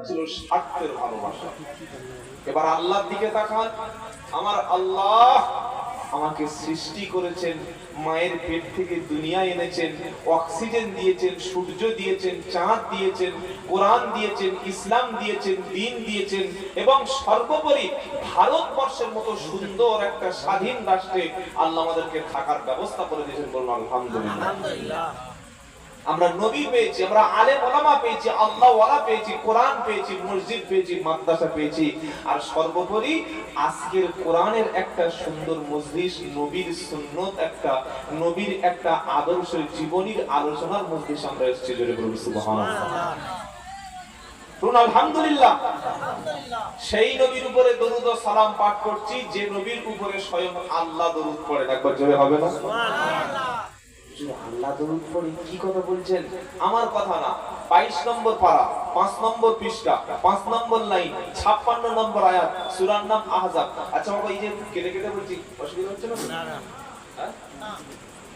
ছিল স্বার্থের ভালোবাসা। এবার আল্লাহর দিকে তাকান। আমার আল্লাহ আমাকে সৃষ্টি করেছেন, মায়ের পেট থেকে দুনিয়া এনেছেন, অক্সিজেন দিয়েছেন, সূর্য দিয়েছেন, চাঁদ দিয়েছেন, কোরআন দিয়েছেন, ইসলাম দিয়েছেন, দিন দিয়েছেন এবং সর্বোপরি ভারতবর্ষের মতো সুন্দর একটা স্বাধীন রাষ্ট্রে আল্লাহ আমাদেরকে থাকার ব্যবস্থা করে দিয়েছেন বলুন আলহামদুলিল্লাহ। আমরা নবী পেয়েছি, আমরা আলেম ওলামা পেয়েছি, আল্লাহ ওয়ালা পেয়েছি, কোরআন পেয়েছি, মসজিদ পেয়েছি, মাদ্রাসা পেয়েছি। আর সর্বোপরি আজকের কোরআনের একটা সুন্দর মজলিস, নবীর সুন্নত একটা, নবীর একটা আদর্শ জীবনীর আলোচনার মজলিস আমরা এসেছি, জোরে আলহামদুলিল্লাহ। সেই নবীর উপরে দরুদ সালাম পাঠ করছি, যে নবীর উপরে স্বয়ং আল্লাহ দরুদ পড়েন একবার জোরে হবে না? আল্লাহ দরুদ পড়ে কি কথা বলছেন? আমার কথা না বাইশ নম্বর পারা পাঁচ নম্বর পৃষ্ঠা পাঁচ নম্বর লাইন ছাপ্পান্ন নম্বর আয়াত সুরার নাম আহজাব। আচ্ছা বাবা এই যে কেটে কেটে বলছি অসুবিধা হচ্ছে না? হ্যাঁ?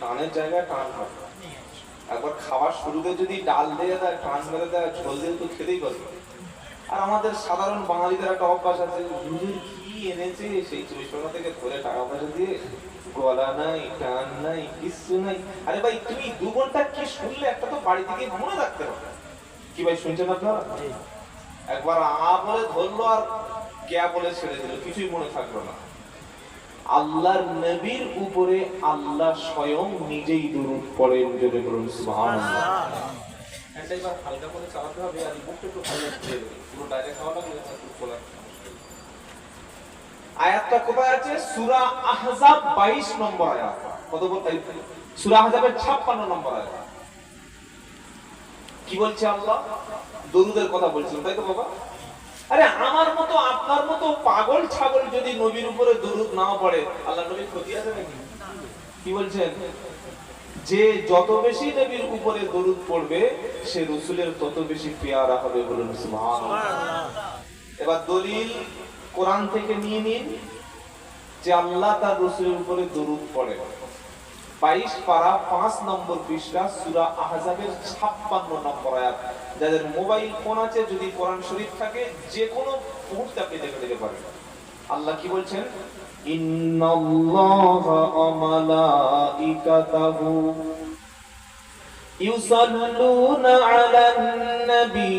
টানের জায়গায় টান একবার খাবার শুরুতে যদি ডাল দিয়ে দেয় টান মেরে দেয় ঝোল দিয়ে তো খেতেই পারবে। আর আমাদের সাধারণ বাঙালিদের একটা অভ্যাস আছে হুজুর কি এনেছে সেই পরগনা থেকে ধরে টাকা পয়সা দিয়ে গলা নাই টান নাই কিচ্ছু নাই। আরে ভাই তুমি দু ঘণ্টা কি শুনলে? একটা তো বাড়ি থেকে মনে রাখতে হবে কি ভাই শুনছেন আপনারা? একবার আ বলে ধরলো আর কেয়া বলে ছেড়ে দিল কিছুই মনে থাকল না। আল্লাহর নবীর উপরে আল্লাহ স্বয়ং নিজেই দরুদ পড়েন যদি বলুন সুবহানাল্লাহ। একটা এবার হালকা করে চালাতে হবে আর একটু করে পুরো ডাইরেক্ট লাগলে একটু খোলা আয়াতটা কোথায় আছে? আহজাব 22 নম্বর আয়াত। কত আহজাবের 56 নম্বর আয়াত। কি বলছে আল্লাহ? দরুদের কথা বলছিল, তাই তো বাবা? আরে আমার মতো, আপনার মতো পাগল ছাগল যদি নবীর উপরে দরুদ না পড়ে, আল্লাহ নবীর ক্ষতি আছে নাকি? কি বলছেন? যে যত বেশি নবীর উপরে দরুদ পড়বে সে রসুলের তত বেশি পেয়ারা হবে বলুন সুবহানাল্লাহ। এবার দলিল কোরআন থেকে নিয়ে নিন যে আল্লাহ তার রসুলের উপরে দরুদ পড়ে। বাইশ পারা পাঁচ নম্বর পৃষ্ঠা সুরা আহজাবের ছাপ্পান্ন নম্বর আয়াত। যাদের মোবাইল ফোন আছে যদি কোরআন শরীফ থাকে যে কোনো মুহূর্তে আপনি দেখে নিতে পারেন। আল্লাহ কি বলছেন ইন্নাল্লাহা আমালাইকাতাহু ইউসাল্লুনা আলান নবী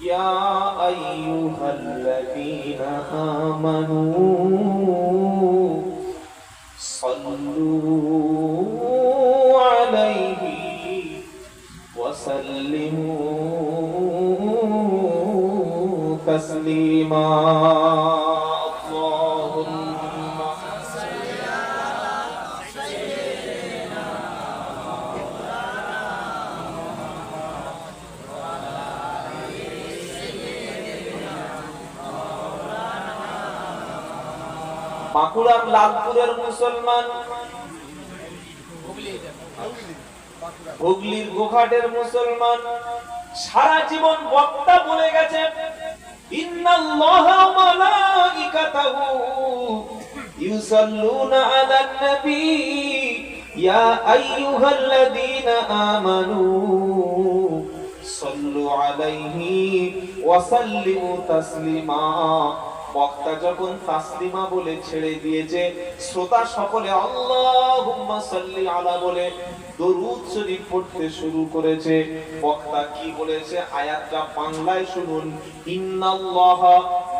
ইয়া আইয়ুহাল্লাযীনা আমানু সাল্লু আলাইহি ওয়া সাল্লিমু বাঁকুড়ার লালপুরের মুসলমান। হুগলির গোঘাটের মুসলমান। সারা জীবন বক্তা বলে গেছে আমানু সাল্লু আলাইহি ওয়া সাল্লিমু তাসলিমা। বক্তা যখন তাসলিমা বলে ছেড়ে দিয়েছে। শ্রোতা সকলে আল্লাহুম্মা সাল্লি আলা বলে দরুদ শরীফ পড়তে শুরু করেছে। বক্তা কি বলেছে? আয়াতটা বাংলায় শুনুন। ইন্নাল্লাহ,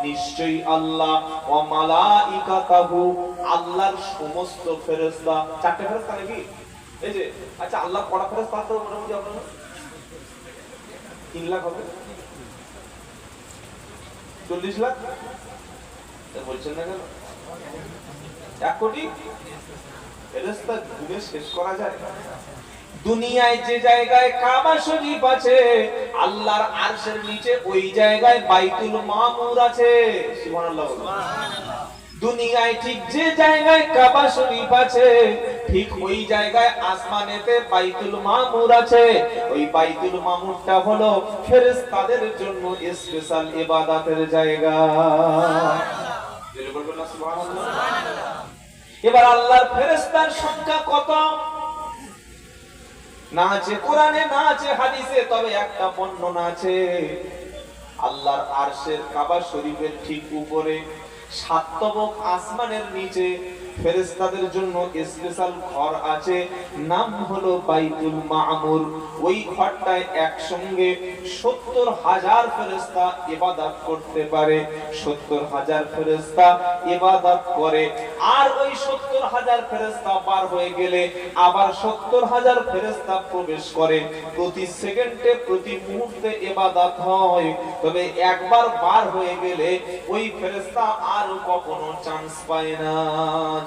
নিশ্চয়ই আল্লাহ। ওয়া মালাইকাতাহু, আল্লাহর সমস্ত ফেরেশতা। চারটে ফেরেশতা নাকি? এই যে আচ্ছা আল্লাহ কটা ফেরেশতা আছে মোটামুটি আপনার তিন লাখ হবে? চল্লিশ লাখ? তা বলছেন না কেন? এক কোটি গুনে শেষ করা যায়। দুনিয়ায় যে জায়গায় কাবা শরীফ আছে, আল্লাহর আরশের নিচে ওই জায়গায় বাইতুল মামুর আছে। সুবহানাল্লাহ দুনিয়ায় ঠিক যে জায়গায় কাবা শরীফ আছে, ঠিক ওই জায়গায় আসমানেতে বাইতুল মামুর আছে। ওই বাইতুল মামুরটা হলো ফেরেশতাদের জন্য স্পেশাল ইবাদতের জায়গা। এবার আল্লাহর ফেরেস্তার সংখ্যা কত? না আছে কোরআনে, না আছে হাদিসে, তবে একটা বর্ণনা আছে। আল্লাহর আরশের কাবা শরীফের ঠিক উপরে সাতবক আসমানের নিচে ফেরেশতাদের জন্য স্পেশাল ঘর আছে, নাম হলো বাইতুল মামুর। ওই ঘরটায় একসঙ্গে সত্তর হাজার ফেরেশতা ইবাদত করতে পারে। সত্তর হাজার ফেরেশতা ইবাদত করে, আর ওই সত্তর হাজার ফেরেশতা পার হয়ে গেলে আবার সত্তর হাজার ফেরেশতা প্রবেশ করে। প্রতি সেকেন্ডে, প্রতি মুহূর্তে ইবাদত হয়। তবে একবার পার হয়ে গেলে ওই ফেরেশতা আর কখনো চান্স পায় না।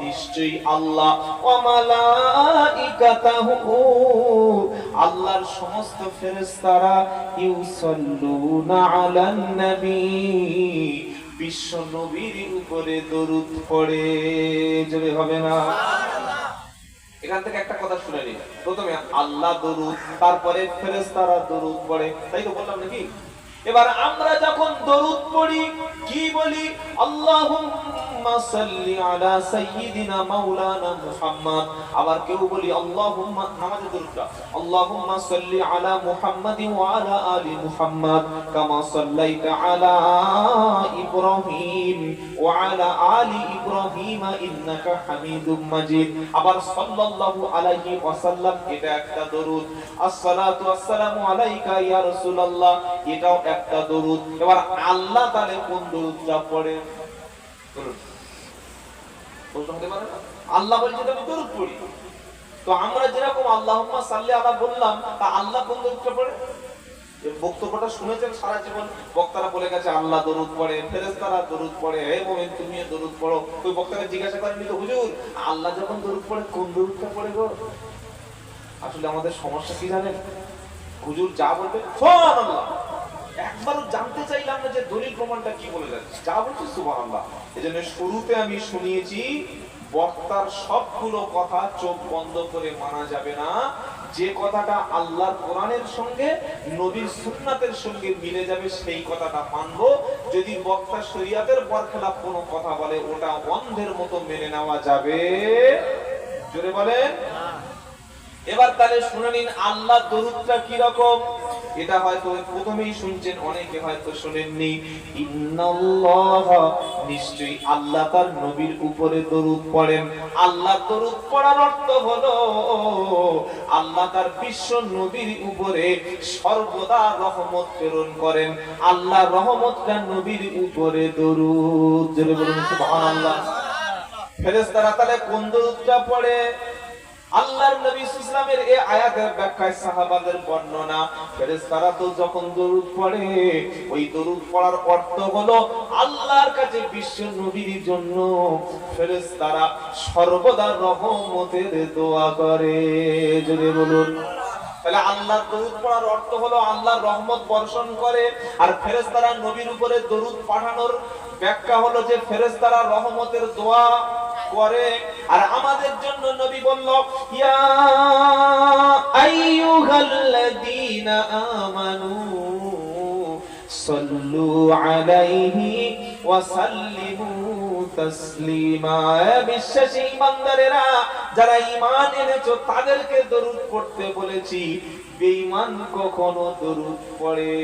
নিশ্চয়ই আল্লাহ। ওয়া মালাইকাতাহু। আল্লাহর সমস্ত ফেরেশতারা, ইউসাল্লুনা আলান নবী। বিশ্ব নবীর উপরে দরুদ পড়ে। জোরে হবে না? এখান থেকে একটা কথা শুনে নিন। প্রথমে আল্লাহ দরুদ, তারপরে ফেরেশতারা দরুদ পড়ে। তাই তো বললাম নাকি? এবার আমরা যখন দরুদ পড়ি, কি বলি? আল্লাহুম্মা আবার কেউ বলি, আল্লাহুম্মা নামাজে দরুদটা, আল্লাহুম্মা সাল্লি আলা মুহাম্মদ ওয়া আলা আলি আবার সাল্লাল্লাহু আলাইহি ওয়াসাল্লাম, এটা একটা দরুদ। আসসালাতু ওয়াসসালামু আলাইকা ইয়া রাসূলুল্লাহ, এটাও একটা দরুদ। এবার আল্লাহ তাআলা কোন দরুদটা পড়ে? বলুন। প্রশ্ন পারে না? আল্লাহ বলছে আমি দরুদ পড়ি। তো আমরা যেরকম আল্লাহুম্মা সাল্লি আলা বললাম, তা আল্লাহ কোন দরুদটা পড়ে? বক্তব্যটা শুনেছেন সারা জীবন, বক্তারা বলে গেছে, আল্লাহ দরুদ পড়ে, ফেরেশতারা দরুদ পড়ে, হে মুমিন, তুমিও দরুদ পড়ো। ওই বক্তাকে জিজ্ঞাসা করেনি তো, হুজুর, আল্লাহ যখন দরুদ পড়ে, কোন দরুদটা পড়ে গো? আসলে আমাদের সমস্যা কি জানেন? হুজুর যা বলবে সুবহানাল্লাহ। একবারও জানতে চাইলাম না যে দলিল প্রমাণটা কি বলে যাচ্ছে। যা বলছে সুবহানাল্লাহ। এজন্য শুরুতে আমি শুনিয়েছি বক্তার সবগুলো কথা চোখ বন্ধ করে মানা যাবে না। যে কথাটা আল্লাহর কোরআনের সঙ্গে নবীর সুন্নাতের সঙ্গে মিলে যাবে সেই কথাটা মানব। যদি বক্তা শরিয়াতের বরখেলাপ কোনো কথা বলে ওটা অন্ধের মতো মেনে নেওয়া যাবে। জোরে বলেন। এবার তাহলে শুনে নিন আল্লাহ দরুদটা কি রকম এটা হয়তো প্রথমেই শুনছেন, অনেকে হয়তো শুনেননি। ইন্নাল্লাহ, নিশ্চয়ই আল্লাহ তার নবীর উপরে দরুদ পড়েন। আল্লাহ দরুদ পড়ার অর্থ হলো, আল্লাহ তার বিশ্ব নবীর উপরে সর্বদা রহমত প্রেরণ করেন। আল্লাহ রহমতটা নবীর উপরে দরুদ। জোরে বলুন, সুবহানাল্লাহ। ফেরেশতারা তাহলে কোন দরুদটা পড়ে? আল্লাহর নবী ইসলামের এই আয়াতের ব্যাখ্যায় সাহাবাদের বর্ণনা, ফেরেশতারা তো যখন দরুদ পড়ে, ওই দরুদ পড়ার অর্থ হলো আল্লাহর কাছে বিশ্ব নবীর জন্য ফেরেশতারা সর্বদা রহমতের দোয়া করে। যদি বলুন। তাহলে আল্লাহর দরুদ পড়ার অর্থ হলো আল্লাহর রহমত বর্ষণ করে, আর ফেরেশতারা নবীর উপরে দরুদ পাঠানোর ব্যাখ্যা হলো যে ফেরেশতারা রহমতের দোয়া করে। আর আমাদের জন্য নবী বলল আমানু, সাল্লু আলাইহি তাসলিমা। বিশ্বাসী ইমানদারেরা, যারা ঈমান এনেছো, তাদেরকে দরুদ পড়তে বলেছি। বেঈমান কখনো দরুদ পড়ে।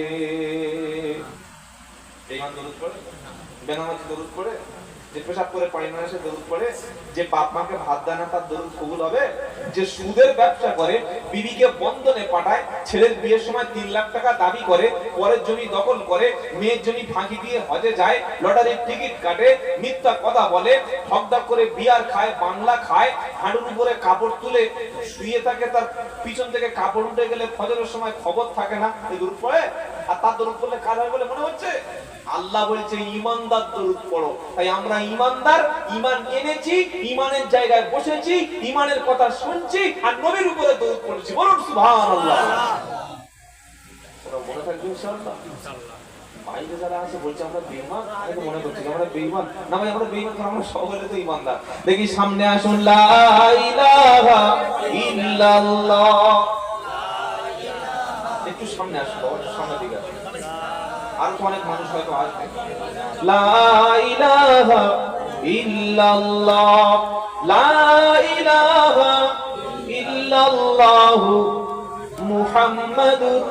বেঈমান দরুদ পড়ে? বেনামাজি দরুদ পড়ে? পেশাব করে পানি না এসে দরুদ পড়ে, যে বাপ মাকে ভাত দেয় না তার দরুদ কবুল হবে, যে সুদের ব্যবসা করে, বিবিকে বন্ধনে পাঠায়, ছেলের বিয়ের সময় তিন লাখ টাকা দাবি করে, পরের জমি দখল করে, মেয়ের জমি ফাঁকি দিয়ে হজে যায়, লটারির টিকিট কাটে, মিথ্যা কথা বলে হকদাক করে বিয়ার খায়, বাংলা খায় হাঁটুর উপরে কাপড় তুলে শুয়ে থাকে, তার পিছন থেকে কাপড় উঠে গেলে ফজরের সময় খবর থাকে না দরুদ পড়ে? আর তার দরুদ পড়লে কাজ হয় বলে মনে হচ্ছে? আল্লাহ বলছে ইমানদার দরুদ পড়ো। তাই আমরা ইমানদার ইমান এনেছি ইমানের জায়গায় বসেছি ইমানের কথা শুনছি আর নবীর উপরে দরুদ পড়েছি। বলুন সুবহানাল্লাহ। মনে থাকবে ইনশাআল্লাহ? বাইরে যারা আছে বলছে আমরা বেঈমান? আমি মনে করছি আমরা বেঈমান। না ভাই আমরা বেঈমান কারণ আমরা সকলে তো ইমানদার। দেখি সামনে আসুন লা ইলাহা ইল্লাল্লাহ। সামনে আসব সামনের দিকে আসব। আর তো অনেক মানুষ হয়তো আসবে। লা ইলাহা ইল্লাল্লাহ, লা ইলাহা ইল্লাল্লাহ মুহাম্মাদুর